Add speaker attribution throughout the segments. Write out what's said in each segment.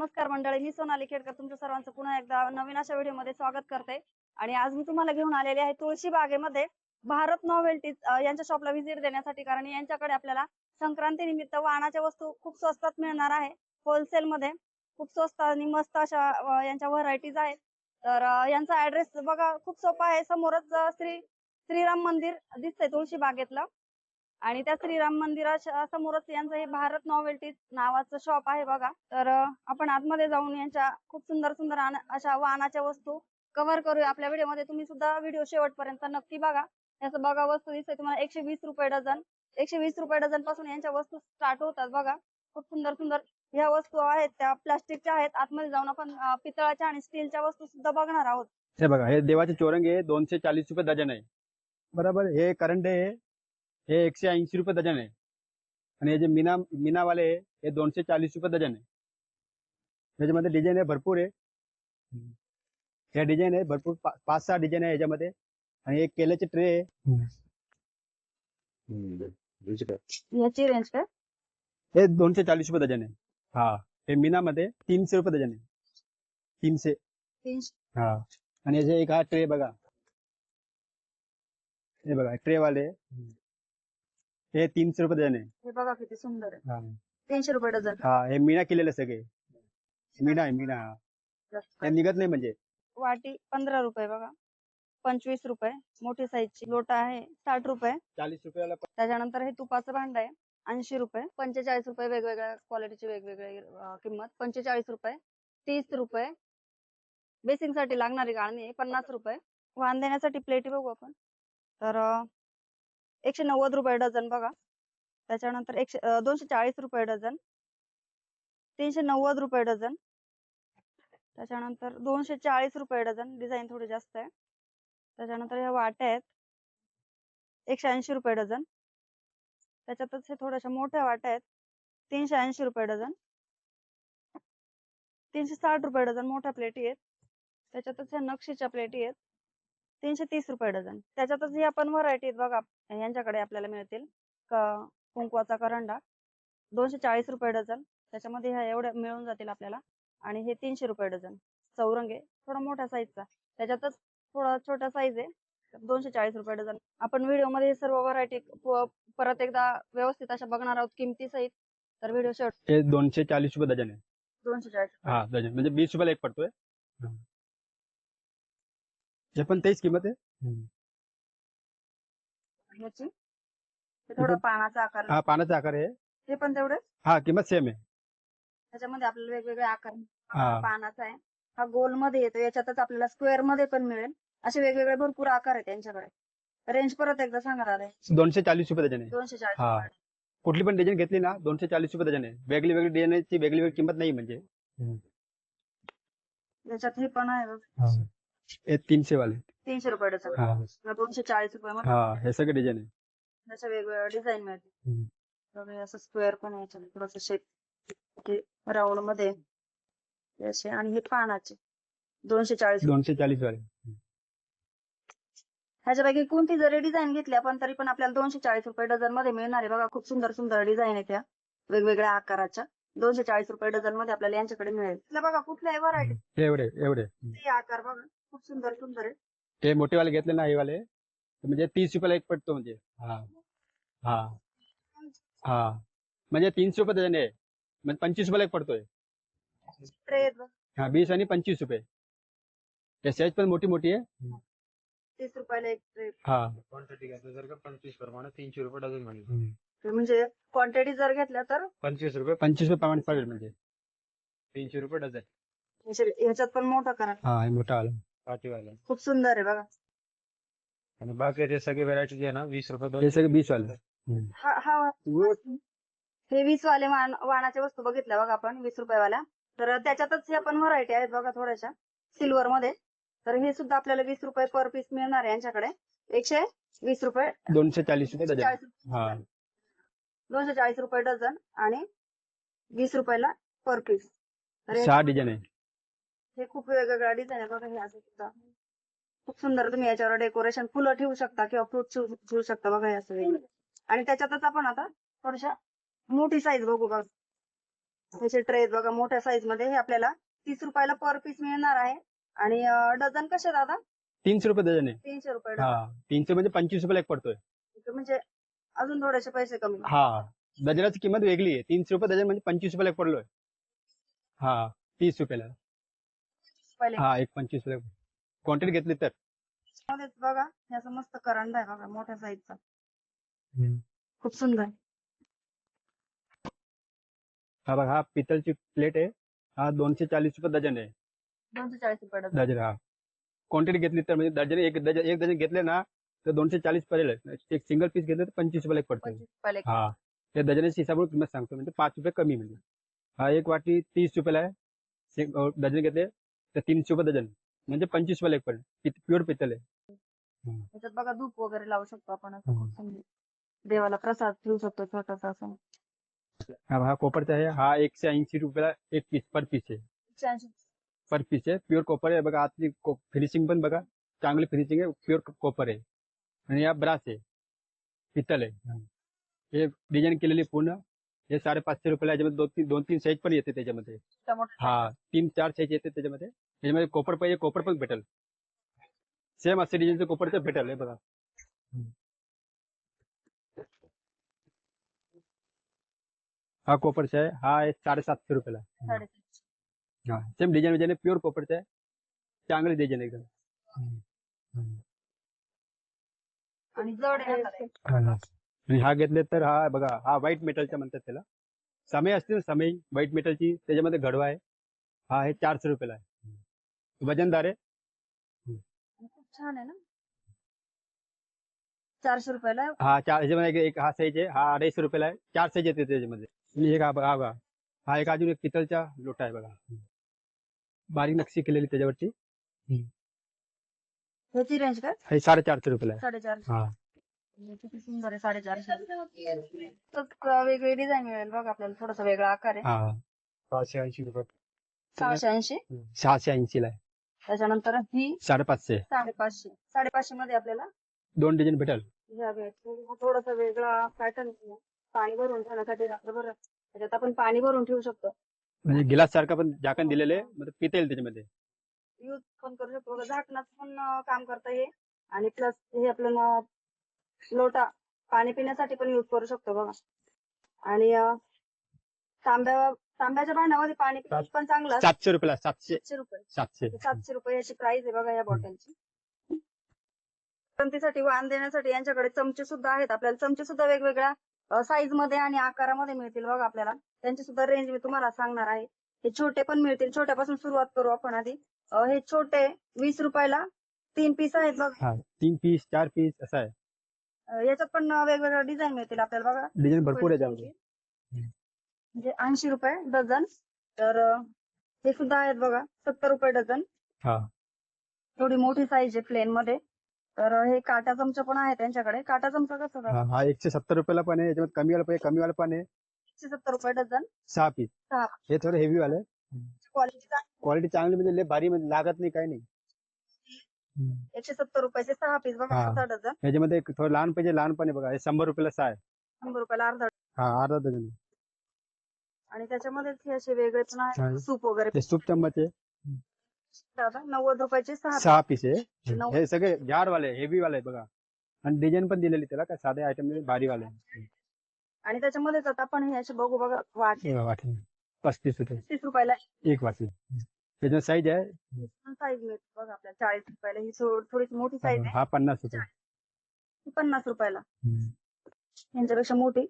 Speaker 1: नमस्कार मंडळी मी सोनाली खेडकर तुमच्या सर्वांचं पुन्हा एकदा नवीन अशा व्हिडिओमध्ये स्वागत करते. आणि आज मी तुम्हाला घेऊन आलेले आहे तुळशी बागेमध्ये भारत नॉवेल्टी यांच्या शॉपला व्हिजिट देण्यासाठी. कारण यांच्याकडे आपल्याला संक्रांती निमित्त वाणाच्या वस्तू खूप स्वस्तात मिळणार आहे. होलसेल मध्ये खूप स्वस्त आणि मस्त अशा यांच्या व्हरायटीज आहेत. तर यांचा ऍड्रेस बघा खूप सोपा आहे. समोरच श्री श्रीराम मंदिर दिसतंय तुळशी बागेतलं. आणि त्या श्रीराम मंदिराच्या समोरच यांचं हे भारत नॉवेल्टी नावाचं शॉप आहे बघा. तर आपण आतमध्ये जाऊन यांच्या खूप सुंदर सुंदर अशा वाहनाच्या वस्तू कव्हर करूया. आपल्या व्हिडिओमध्ये तुम्ही सुद्धा व्हिडिओ शेवटपर्यंत नक्की बघा. याचं बघा वस्तू दिसते तुम्हाला एकशे वीस रुपये डझन. एकशे वीस रुपये डझनपासून यांच्या वस्तू स्टार्ट होतात बघा. खूप सुंदर सुंदर ह्या वस्तू आहेत. त्या प्लास्टिकच्या आहेत. आतमध्ये जाऊन आपण पितळाच्या आणि स्टीलच्या वस्तू सुद्धा बघणार आहोत.
Speaker 2: हे बघा हे देवाचे चोरंग आहे दोनशे चाळीस रुपये डझन आहे. बरोबर हे करंडे आहे. हे एकशे ऐंशी रुपये डझन आहे आणि हे जे मीना मीनावाले आहे हे दोनशे चाळीस रुपये डझन आहे त्याच्यामध्ये डिझाईन आहे भरपूर आहे या डिझाईन आहे भरपूर पाच सहा डिझाईन आहे याच्यामध्ये आणि एक केल्याचे ट्रे आहे
Speaker 1: ह्याची रेंज काय
Speaker 2: हे। दोनशे चाळीस रुपये डझन आहे हा। हे। मीनामध्ये तीनशे रुपये डझन आहे तीनशे
Speaker 1: तीनशे
Speaker 2: हा। आणि याचे एक हा ट्रे बघा हे बघा ट्रे वाले। हे तीनशे रुपये डझन आहे.
Speaker 1: हे बघा किती सुंदर आहे.
Speaker 2: हा.
Speaker 1: तीनशे रुपये डझन.
Speaker 2: हा हे मीना केलेले सगळे. मीना आहे मीना. हा. हे निघत नाही म्हणजे.
Speaker 1: वाटी पंधरा रुपये बघा. पंचवीस रुपये. मोठी साईजची लोटा आहे साठ रुपये.
Speaker 2: चाळीस रुपयाला पण-
Speaker 1: त्याच्यानंतर हे तुपाचं भांड आहे ऐंशी रुपये. पंचेचाळीस रुपये वेगवेगळ्या क्वालिटीची वेगवेगळी अं, किंमत. पंचेचाळीस रुपये. तीस रुपये. बेसिंगसाठी लागणारी गाळणी आहे पन्नास रुपये. वाण देण्यासाठी प्लेटी बघू आपण. तर अं, एकशे नव्वद रुपये डझन बघा. त्याच्यानंतर एकशे दोनशे चाळीस रुपये डझन. तीनशे नव्वद रुपये डझन. त्याच्यानंतर दोनशे चाळीस रुपये डझन. डिझाईन थोडी जास्त आहे. त्याच्यानंतर ह्या वाट्या आहेत. एकशे ऐंशी रुपये डझन. त्याच्यातच हे थोड्याशा मोठ्या वाट्या आहेत. तीनशे ऐंशी रुपये डझन. तीनशे साठ रुपये डझन मोठ्या प्लेटी आहेत. त्याच्यातच ह्या नक्षीच्या प्लेटी आहेत. तीनशे तीस रुपये डझन. त्याच्यातच ह्या पण व्हरायटी आहेत बघा. यांच्याकडे आपल्याला मिळतील कुंकवाचा करंडा दोनशे चाळीस रुपये डझन. त्याच्यामध्ये ह्या एवढ्या मिळून जातील आपल्याला. आणि हे तीनशे रुपये डझन. चौरंग आहे. थोडा मोठ्या साईजचा त्याच्यातच थोडा छोटा साईज आहे. दोनशे चाळीस रुपये डझन. आपण व्हिडिओमध्ये हे सर्व व्हरायटी परत एकदा व्यवस्थित अशा बघणार आहोत किमती सहित. तर व्हिडिओ शेवट.
Speaker 2: हे दोनशे चाळीस रुपये डझन आहे.
Speaker 1: दोनशे चाळीस
Speaker 2: हा डझन. म्हणजे वीस रुपयाला एक पडतोय. हे. पण तेच किंमत आहे?
Speaker 1: ह्याची हे थोडं पानाचा आकार
Speaker 2: हा पानाचा आकार आहे.
Speaker 1: हे पण तेवढे
Speaker 2: हा किंमत सेम आहे.
Speaker 1: त्याच्यामध्ये आपल्याला वेगवेगळे आकार
Speaker 2: हा.
Speaker 1: पानाचा आहे. हा गोलमध्ये येतो. याच्यातच आपल्याला स्क्वेअरमध्ये पण मिळेल. असे वेगवेगळे भरपूर आकार आहेत त्यांच्याकडे. रेंज परत एकदा सांगणार आले
Speaker 2: दोनशे चाळीस रुपये आहे
Speaker 1: दोनशे चाळीस
Speaker 2: हा.
Speaker 1: रुपये.
Speaker 2: कुठली पण डिझाईन घेतली ना दोनशे चाळीस रुपये आहे वेगळी वेगळी डिझाईनची वेगळी वेगळी किंमत नाही म्हणजे.
Speaker 1: याच्यात हे पण आहे बघ.
Speaker 2: हे तीनशे वाले.
Speaker 1: तीनशे रुपये डझन
Speaker 2: हा
Speaker 1: दोनशे चाळीस रुपये मध्ये
Speaker 2: हा हे सगळे डिझाईन आहे.
Speaker 1: त्याच्या वेगवेगळ्या डिझाईन हे असं स्क्वेअर पण आहे थोडस शेप राऊंडमध्ये असे आणि हे पानाचे. दोनशे चाळीस
Speaker 2: दोनशे चाळीस वाले.
Speaker 1: ह्याच्यापैकी कोणती जरी डिझाईन घेतली आपण तरी पण आपल्याला दोनशे चाळीस रुपये डझनमध्ये मिळणार आहे. बघा खूप सुंदर सुंदर डिझाईन आहे त्या. वेगवेगळ्या आकाराच्या. दोनशे चाळीस रुपये डझनमध्ये आपल्याला यांच्याकडे मिळेल. बघा कुठल्याही व्हरायटी
Speaker 2: एवढे एवढे.
Speaker 1: आकार बघा. खूप सुंदर सुंदर आहे.
Speaker 2: हे मोठे वाले घेतले ना हे वाले तर म्हणजे तीस रुपयाला एक पडतो म्हणजे. हा. हा. हा. म्हणजे तीनशे रुपये डझन आहे म्हणजे पंचवीस रुपयाला एक पडतोय.
Speaker 1: ट्रे आहेत बघ,
Speaker 2: हा वीस आणि पंचवीस रुपये. हे साईज पण मोठी मोठी आहे.
Speaker 1: तीस रुपयाला एक ट्रे.
Speaker 2: हा.
Speaker 3: क्वांटिटी घ्यायचं जर का पंचवीस प्रमाणे तीनशे रुपये डझन म्हणजे
Speaker 1: म्हणजे क्वांटिटी जर घेतल्या तर?
Speaker 3: पंचवीस रुपये.
Speaker 2: पंचवीस रुपये प्रमाणे पडेल म्हणजे.
Speaker 3: तीनशे रुपये डझन.
Speaker 1: ह्याच्या- ह्याच्यात पण मोठा करा.
Speaker 2: हा हे मोठा वाला
Speaker 3: पाठीवाला
Speaker 1: खूप सुंदर आहे बघा.
Speaker 3: आणि बाकी ते सगळे व्हरायटी जे आहे ना वीस रुपये दोन
Speaker 2: हे सगळे वीस वाले.
Speaker 1: हा हा. हे वीस वाले वाण वाणाच्या वस्तू बघितल्या बघा आपण वीस रुपयावाल्या तर त्याच्यातच ह्या पण व्हरायटी आहेत बघा थोड्याशा सिल्वर मध्ये. तर हे सुद्धा आपल्याला वीस रुपये पर पीस मिळणार आहे यांच्याकडे. एकशे वीस रुपये.
Speaker 2: दोनशे चाळीस रुपये डझन.
Speaker 1: चाळीस
Speaker 2: हा.
Speaker 1: दोनशे चाळीस रुपये डझन आणि वीस रुपयाला पर पीस तर हे-
Speaker 2: सहा डिझाईन आहे.
Speaker 1: हे खूप वेगवेगळ्या डिझाईन आहे बघा हे असं सुद्धा. खूप सुंदर तुम्ही याच्यावर डेकोरेशन फुलं ठेवू शकता किंवा फ्रूट ठेवू शकता बघा हे असं वेगळं. आणि त्याच्यातच आपण आता थोड्याशा मोठी साईज बघू बघ. त्याचे ट्रे बघा मोठ्या साईजमध्ये. हे आपल्याला तीस रुपयाला पर पीस मिळणार आहे. आणि डझन कसे दादा?
Speaker 2: तीनशे रुपये डझन आहे.
Speaker 1: तीनशे रुपये
Speaker 2: तीनशे म्हणजे पंचवीस रुपयाला एक पडतोय.
Speaker 1: म्हणजे अजून थोडेसे पैसे कमी
Speaker 2: हा डझनाची किंमत वेगळी आहे. तीनशे रुपये डझन म्हणजे पंचवीस रुपयाला एक पडलोय. हा तीस रुपयाला.
Speaker 1: पहिले.
Speaker 2: हा एक पंचवीस क्वांटिटी घेतली तर?
Speaker 1: बघा असं मस्त करंडा आहे बघा मोठ्या साईजचा खूप सुंदर.
Speaker 2: हा बघा हा पितळची प्लेट आहे. हा दोनशे चाळीस रुपये डझन आहे.
Speaker 1: दोनशे चाळीस रुपये डझन.
Speaker 2: डझन हा. क्वांटिटी घेतली तर म्हणजे डझन एक डझन एक डझन घेतले ना तर दोनशे चाळीस पडेल. एक सिंगल पीस घेतलं तर पंचवीस रुपयाला एक पडतोय
Speaker 1: पंचवीस रुपयाला एक.
Speaker 2: हा. त्या डझनाच्या हिसाबावर किंमत सांगतो. म्हणजे पाच रुपये कमी म्हणजे. हा एक वाटी तीस रुपयाला आहे. डझन घेतले. तर तीनशे रुपये डझन म्हणजे पंचवीस रुपयाला एक पडेल प्युअर पितल आहे.
Speaker 1: त्याच्यात बघा धूप वगैरे लावू शकतो आपण असं
Speaker 2: हम्म.
Speaker 1: देवाला प्रसाद ठेवू शकतो छोटासा असं.
Speaker 2: हा हा कोपरचा आहे. हा एकशे ऐंशी रुपयाला एक पीस पर पीस आहे. पर पीस आहे. प्युअर कॉपर आहे. बघा आतली फिनिशिंग पण बघा चांगली फिनिशिंग आहे. प्युअर कॉपर आहे. आणि या ब्रास आहे. पितल आहे. हे डिझाईन केलेली पूर्ण. हे साडेपाचशे रुपयाला याच्यामध्ये दोन तीन दोन तीन साईज पण येते त्याच्यामध्ये.
Speaker 1: टमाटर
Speaker 2: हा तीन चार साईज येते त्याच्यामध्ये. त्याच्यामध्ये कोपर पाहिजे कोपर पण भेटेल. सेम असे डिझाईनचं कोपरचं भेटेल हे बघा. हा कोपरचा आहे हा आहे साडेसातशे रुपयाला. हा सेम डिझाईन डिझाईन प्युअर कोपरचं आहे. चांगली डिझाईन एकदम.
Speaker 1: आणि जड.
Speaker 2: आणि हा घेतले तर हा बघा हा व्हाईट मेटलचा म्हणतात त्याला. समय असते ना समय व्हाईट मेटलची त्याच्यामध्ये घडवा आहे. हा आहे चारशे रुपयाला आहे. वजनदार आहे
Speaker 1: छान आहे ना? चारशे रुपयाला.
Speaker 2: हा चार ह्याच्यामध्ये एक- एक हा साईज आहे. हा अडीचशे रुपयाला आहे. चार साईज येते त्याच्यामध्ये. आणि एक हा बघा हा बघा. हा एक अजून एक पितळचा लोटा आहे बघा. बारीक नक्षी केलेली त्याच्यावरती.
Speaker 1: ह्याची रेंज काय?
Speaker 2: हे साडेचारशे रुपयाला आहे.
Speaker 1: साडेचारशे.
Speaker 2: हा.
Speaker 1: किती सुंदर आहे साडेचारशे वेगळी डिझाईन मिळेल बघ आपल्याला थोडासा वेगळा आकार आहे.
Speaker 2: हा
Speaker 3: सहाशे ऐंशी रुपये.
Speaker 1: सहाशे ऐंशी?
Speaker 2: सहाशे ऐंशीला आहे.
Speaker 1: त्याच्यानंतर ही
Speaker 2: साडेपाचशे.
Speaker 1: साडेपाचशे. साडेपाचशे मध्ये आपल्याला
Speaker 2: दोन डिझाईन भेटेल.
Speaker 1: ह्या हा थोडासा वेगळा पॅटर्न पाणी भरून ठेवण्यासाठी रात्रभर त्याच्यात आपण पाणी भरून ठेवू शकतो.
Speaker 2: म्हणजे गिलास सारखं पण झाकण दिलेलं आहे म्हणजे पिता येईल त्याच्यामध्ये.
Speaker 1: यूज पण करू शकतो. बघा, झाकणाचं पण अं, काम करता ये आणि प्लस हे आपलं न- लोटा पाणी पिण्यासाठी पण यूज करू शकतो बघा. आणि तांब्या तांब्याच्या भांड्यामध्ये पाणी पण चांगलं.
Speaker 2: सातशे रुपयाला सातशे
Speaker 1: रुपये.
Speaker 2: सातशे.
Speaker 1: सातशे रुपये याची प्राइस आहे बघा या बॉटलची क्रांतीसाठी वाण देण्यासाठी यांच्याकडे चमचे सुद्धा आहेत. आपल्याला चमचे सुद्धा वेगवेगळ्या साईजमध्ये आणि आकारामध्ये मिळतील बघा आपल्याला. त्यांची सुद्धा रेंज मी तुम्हाला सांगणार आहे. हे छोटे पण मिळतील. छोट्यापासून सुरुवात करू आपण आधी. हे छोटे वीस रुपयाला तीन पीस आहेत बघा.
Speaker 2: तीन पीस चार पीस असं आहे.
Speaker 1: याच्यात पण वेगवेगळ्या डिझाईन मिळतील आपल्याला बघा.
Speaker 2: डिझाईन भरपूर आहे त्यामध्ये.
Speaker 1: म्हणजे ऐंशी रुपये डझन. तर हे सुद्धा आहेत बघा सत्तर रुपये डझन.
Speaker 2: हा.
Speaker 1: थोडी मोठी साईज आहे प्लेन मध्ये. तर हे काटा चमचा पण आहे त्यांच्याकडे. काटा चमचा कसा
Speaker 2: हा एकशे सत्तर रुपयाला पण आहे याच्यामध्ये कमी वाला पाहिजे कमी वाला पण आहे.
Speaker 1: एकशे सत्तर रुपये डझन.
Speaker 2: सहा पीस
Speaker 1: सहा.
Speaker 2: हे थोडं हेवी वाले
Speaker 1: क्वालिटी
Speaker 2: क्वालिटी चांगली म्हणजे लय भारी म्हणजे लागत नाही काही नाही.
Speaker 1: एकशे सत्तर रुपयाचे सहा पीस बघा
Speaker 2: हा.
Speaker 1: अर्धा डझन.
Speaker 2: याच्यामध्ये एक थोडं लहान पाहिजे लहान पण आहे बघा. हे शंभर रुपयाला सहा आहे.
Speaker 1: शंभर रुपयाला अर्धा
Speaker 2: हा अर्धा डझन आहे.
Speaker 1: आणि त्याच्यामध्ये हे असे वेगळे पण. आहे सूप वगैरे
Speaker 2: ते सूप चम्मच आहे
Speaker 1: दादा नव्वद रुपयाचे सहा piece.
Speaker 2: सहा पीस आहे.
Speaker 1: नऊ.
Speaker 2: हे सगळे जाड वाले हेवी वाले आहे बघा. आणि डिझाईन पण दिलेली त्याला काय साधे आयटम भारी वाले
Speaker 1: आणि त्याच्यामध्येच आता आपण हे असे बघू बघा वाट.
Speaker 2: हे बघा, वाटी. पस्तीस रुपये.
Speaker 1: तीस रुपयाला.
Speaker 2: एक वाटी. त्याच्यात साईज आहे
Speaker 1: साईज मिळते बघा आपल्याला चाळीस रुपयाला ही थो- थोडीशी मोठी साईज आहे
Speaker 2: हा। पन्नास रुपये
Speaker 1: ही पन्नास रुपयाला
Speaker 2: हम्म.
Speaker 1: यांच्यापेक्षा मोठी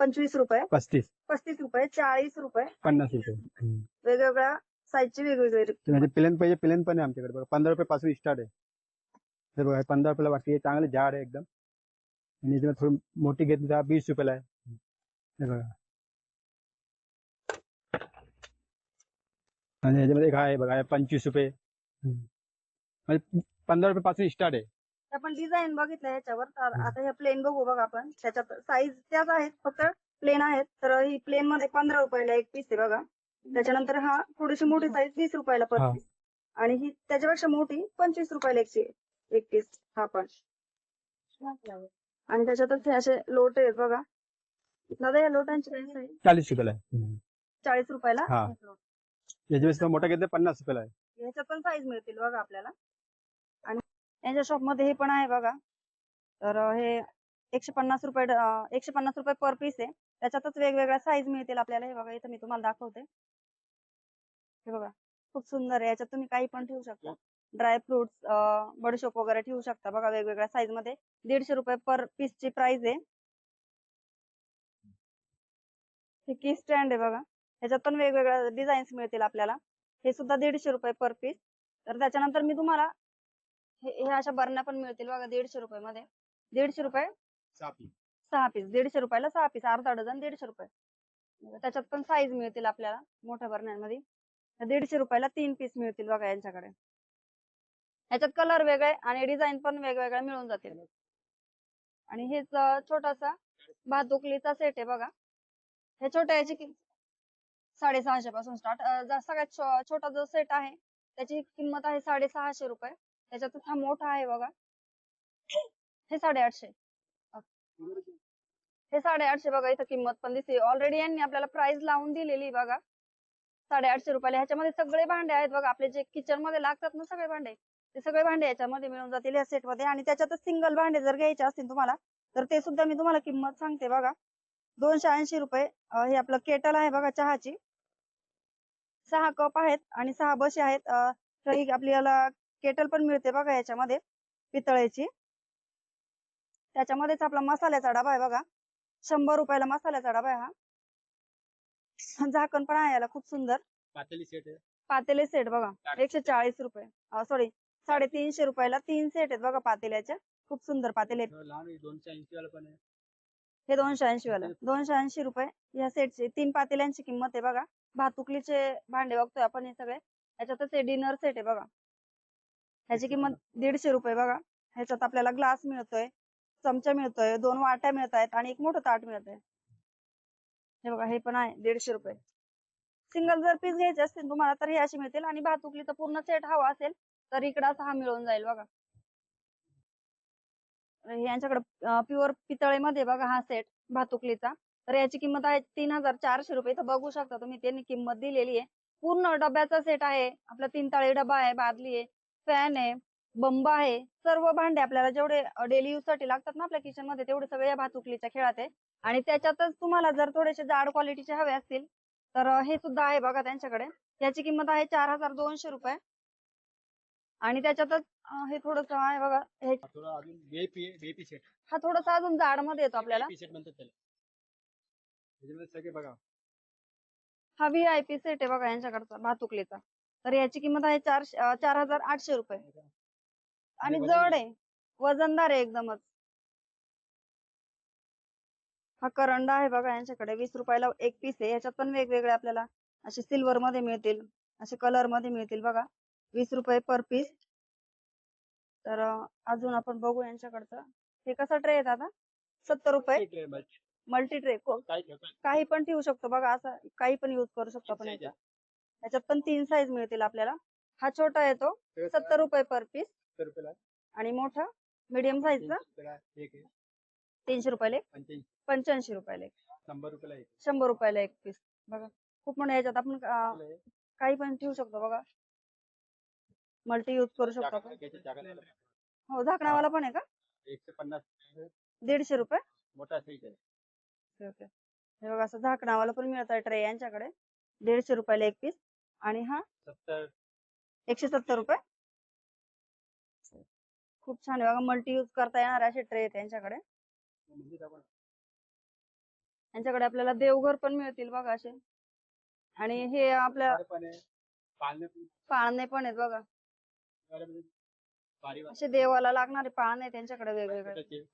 Speaker 1: पंचवीस रुपये
Speaker 2: पस्तीस
Speaker 1: पस्तीस रुपये चाळीस रुपये
Speaker 2: पन्नास रुपये हम्म.
Speaker 1: वेगवेगळ्या साईजचे वेगवेगळे
Speaker 2: ते म्हणजे प्लेन पाहिजे प्लेन पण आहे आमच्याकडे. बघा पंधरा रुपये पासून स्टार्ट आहे. हे बघा हे पंधरा रुपयाला वाटी आहे चांगले जाड आहे एकदम. आणि याच्यामध्ये थोडी मोठी घेतली तर वीस रुपयाला आहे. हे बघा. आणि याच्यामध्ये एक हा आहे बघा पंचवीस रुपये. म्हणजे पंधरा रुपये पासून स्टार्ट आहे.
Speaker 1: आपण डिझाईन बघितलं याच्यावर तर आता हे प्लेन बघू बघा आपण. त्याच्यात साईज त्याच आहेत फक्त प्लेन आहेत. तर ही प्लेन मध्ये पंधरा रुपयाला एक पीस आहे बघा. त्याच्यानंतर हा थोडीशी मोठी साईज वीस रुपयाला पर. पीस आणि ही त्याच्यापेक्षा मोठी पंचवीस रुपयाला एक ची- एक पीस हा पण. आणि त्याच्यातच हे असे लोटे आहेत बघा. दादा या लोटांची काय साईज
Speaker 2: चाळीस रुपयाला
Speaker 1: चाळीस रुपयाला?
Speaker 2: हा. याच्यापेक्षा मोठा घेतलं? पन्नास रुपयाला आहे.
Speaker 1: ह्याच्यात पण साईज मिळतील बघा आपल्याला. आणि यांच्या शॉपमध्ये हे पण आहे बघा. तर हे एकशे पन्नास रुपये ड- एकशे पन्नास रुपये पर पीस आहे. त्याच्यातच वेगवेगळ्या साईज मिळतील आपल्याला. हे बघा इथं मी तुम्हाला दाखवते. हे बघा खूप सुंदर आहे. याच्यात तुम्ही काही पण ठेवू शकता. ड्राय फ्रुट्स बडीशोप वगैरे ठेवू शकता बघा वेगवेगळ्या साईजमध्ये. दीडशे रुपये पर पीस ची प्राइस आहे. हे की स्टँड आहे बघा. ह्याच्यात पण वेगवेगळ्या डिझाईन्स मिळतील आपल्याला. हे सुद्धा दीडशे रुपये पर पीस तर त्याच्यानंतर मी तुम्हाला हे अशा बरण्या पण मिळतील बघा दीडशे रुपये मध्ये दीडशे रुपये सहा पीस दीडशे रुपयाला सहा पीस अर्धा डझन दीडशे रुपये. त्याच्यात पण साईज मिळतील आपल्याला मोठ्या बरण्यांमध्ये. दीडशे रुपयाला तीन पीस मिळतील बघा यांच्याकडे. ह्याच्यात कलर वेगळे आणि डिझाईन पण वेगवेगळ्या मिळून जातील. आणि हेच छोटासा भातुकलीचा सेट आहे बघा. हे छोट्या याची कि- साडेसहाशे पासून स्टार्ट सगळ्यात छोटा जो सेट आहे त्याची किंमत आहे साडेसहाशे रुपये. त्याच्यात हा मोठा आहे बघा. हे साडेआठशे. हे साडेआठशे बघा इथं किंमत पण दिसते ऑलरेडी यांनी आपल्याला प्राइस लावून दिलेली बघा. साडेआठशे रुपयाला ह्याच्यामध्ये सगळे भांडे आहेत बघा. आपले जे किचनमध्ये लागतात ना सगळे भांडे ते सगळे भांडे याच्यामध्ये मिळून जातील या सेटमध्ये. आणि त्याच्यातच सिंगल भांडे जर घ्यायचे असतील तुम्हाला तर ते सुद्धा मी तुम्हाला किंमत सांगते बघा. दोनशे ऐंशी रुपये हे आपलं केटल आहे बघा चहाची. सहा कप आहेत आणि सहा बशी आहेत. ही आपल्याला केटल पण मिळते बघा याच्यामध्ये पितळेची. त्याच्यामध्येच आपला मसाल्याचा डबा आहे बघा. शंभर रुपयाला मसाल्याचा डबा आहे हा. झाकण पण आहे याला खूप सुंदर.
Speaker 2: पातेली सेट
Speaker 1: पातेले सेट बघा एकशे चाळीस रुपये. सॉरी साडेतीनशे रुपयाला तीन सेट आहेत बघा पातेल्याचे खूप सुंदर पातेले आहेत.
Speaker 2: लहान आहे, दोनशे ऐंशी वाला पण आहे.
Speaker 1: हे दोनशे ऐंशी वाला दोनशे ऐंशी रुपये या सेटची. तीन पातेल्यांची किंमत आहे बघा. भातुकलीचे भांडे बघतोय आपण हे सगळे. ह्याच्यातच हे डिनर सेट आहे बघा. ह्याची किंमत दीडशे रुपये बघा. ह्याच्यात आपल्याला ग्लास मिळतोय चमचा मिळतोय दोन वाट्या मिळत आहेत आणि एक मोठं ताट मिळतंय. हे बघा हे पण आहे दीडशे रुपये. सिंगल जर पीस घ्यायचे असतील तुम्हाला तर हे असे मिळतील आणि भातुकलीचा पूर्ण सेट हवा असेल तर इकडं असा हा मिळून जाईल बघा. यांच्याकडे प्युअर पितळेमध्ये बघा हा सेट भातुकलीचा. तर याची किंमत आहे तीन हजार चारशे रुपये. इथं बघू शकता तुम्ही त्यांनी किंमत दिलेली आहे. पूर्ण डब्याचा सेट आहे. आपला तीन ताळी डबा आहे बादली आहे फॅन आहे बंब आहे सर्व भांडे आपल्याला जेवढे डेली यूजसाठी लागतात ना आपल्या किचनमध्ये तेवढे सगळे या भातुकलीच्या खेळात आहे. आणि त्याच्यातच तुम्हाला जर थोडेसे जाड क्वालिटीचे हवे असतील तर हे सुद्धा आहे बघा त्यांच्याकडे. याची किंमत आहे चार हजार दोनशे रुपये. आणि त्याच्यातच हे थोडस आहे बघा हे हा थोडासा अजून जाडमध्ये येतो आपल्याला.
Speaker 2: सगळे बघा.
Speaker 1: हा व्हीआयपी सेट आहे बघा यांच्याकडचा भातुकलीचा. तर याची किंमत आहे चारशे अं, चार हजार आठशे रुपये. आणि
Speaker 2: वजन
Speaker 1: जड
Speaker 2: आहे.
Speaker 1: वजनदार आहे एकदमच. हा करंडा आहे बघा यांच्याकडे वीस रुपयाला एक पीस आहे. याच्यात पण वेगवेगळे आपल्याला असे सिल्वर मध्ये मिळतील असे कलरमध्ये मिळतील बघा. वीस रुपये पर पीस तर अजून आपण बघू यांच्याकडचं. हे कसा ट्रे आहे आता सत्तर रुपये. मल्टी ट्रे
Speaker 2: काय ठेवतात
Speaker 1: काही पण ठेवू शकतो. बघा असं काही पण युज करू शकतो आपण याच्यात पण तीन साईज मिळतील आपल्याला. हा छोटा येतो सत्तर रुपये पर पीस आणि मोठा मीडियम साईजचा
Speaker 2: तीनशे रुपयाला एक पंच्याऐंशी.
Speaker 1: रुपयाला एक.
Speaker 2: शंभर रुपयाला एक.
Speaker 1: शंभर रुपयाला एक पीस बघा खूप मोठे याच्यात आपण
Speaker 2: हे
Speaker 1: काही पण ठेवू शकतो. बघा. मल्टी यूज करू शकतो आपण. हो झाकणावाला पण आहे का?
Speaker 2: एकशे पन्नास.
Speaker 1: दीडशे रुपये.
Speaker 2: मोठा साईज आहे.
Speaker 1: Okay, okay. हे बघा असं झाकणावाला पण मिळत आहे ट्रे यांच्याकडे. दीडशे रुपयाला एक पीस आणि हा?
Speaker 2: सत्तर.
Speaker 1: एकशे सत्तर रुपये? खूप छान आहे बघा मल्टी यूज करता येणार असे ट्रे आहेत यांच्याकडे. यांच्याकडे आपल्याला देवघर पण मिळतील बघा असे. आणि हे आपल्या
Speaker 2: पाळणे पण.
Speaker 1: आहेत बघा.
Speaker 2: म्हणजे
Speaker 1: असे देवाला लागणारे पाळणे त्यांच्याकडे वेगवेगळे.